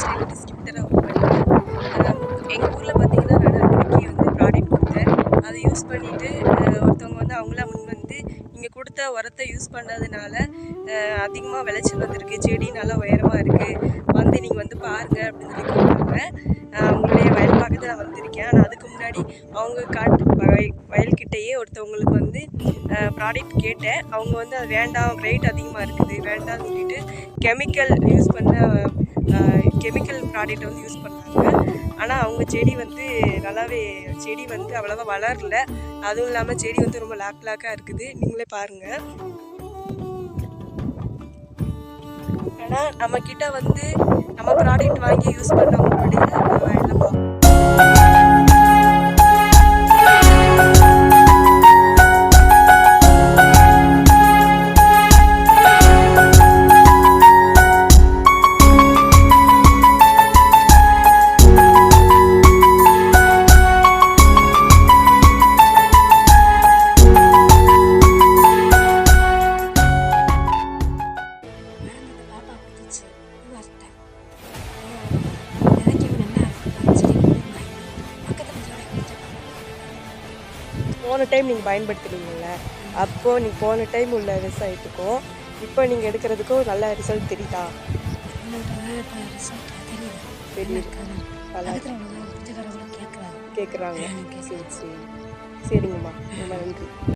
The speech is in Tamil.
ஸ்டைலில் டிஸ்ட்ரிபியூட்டராக ஒர்க் எங்கள் ஊரில் பார்த்தீங்கன்னா நடக்கி வந்து ப்ராடக்ட் கொடுத்தேன். அதை யூஸ் பண்ணிவிட்டு ஒருத்தவங்க வந்து அவங்களாம் முன் வந்து இங்கே கொடுத்த உரத்தை யூஸ் பண்ணாதனால அதிகமாக விளைச்சல் வந்திருக்கு. செடி நல்லா உயரமாக இருக்குது வந்து நீங்கள் வந்து பாருங்கள் அப்படின்னு சொல்லி கூப்பிடுங்க அவங்களுடைய வயல் பார்க்கறது நான் வந்திருக்கேன். ஆனால் அதுக்கு முன்னாடி அவங்க காட்டு வயல்கிட்டேயே ஒருத்தவங்களுக்கு வந்து ப்ராடக்ட் கேட்டேன். அவங்க வந்து அது வேண்டாம் ரேட் அதிகமாக இருக்குது வேண்டாம்னு சொல்லிட்டு கெமிக்கல் யூஸ் பண்ண ப்ராடக்ட் வந்து யூஸ் பண்ணாங்க ஆனால் அவங்க செடி வந்து நல்லாவே செடி வந்து அவ்வளோவா வளரல. அதுவும் இல்லாமல் செடி வந்து ரொம்ப லாக் லாக்காக இருக்குது. நீங்களே பாருங்கள் ஆனால் நம்மக்கிட்ட வந்து நம்ம ப்ராடக்ட் வாங்கி யூஸ் பண்ணவங்களுடைய போன டைம் நீங்கள் பயன்படுத்துனீங்கல்ல அப்போது நீ போன டைம் உள்ள விவசாயத்துக்கும் இப்போ நீங்கள் எடுக்கிறதுக்கும் நல்ல ரிசல்ட் தெரியுதா? தெரியுது. கேட்குறாங்க சரி சரி. சரிங்கம்மா. ரொம்ப நன்றி.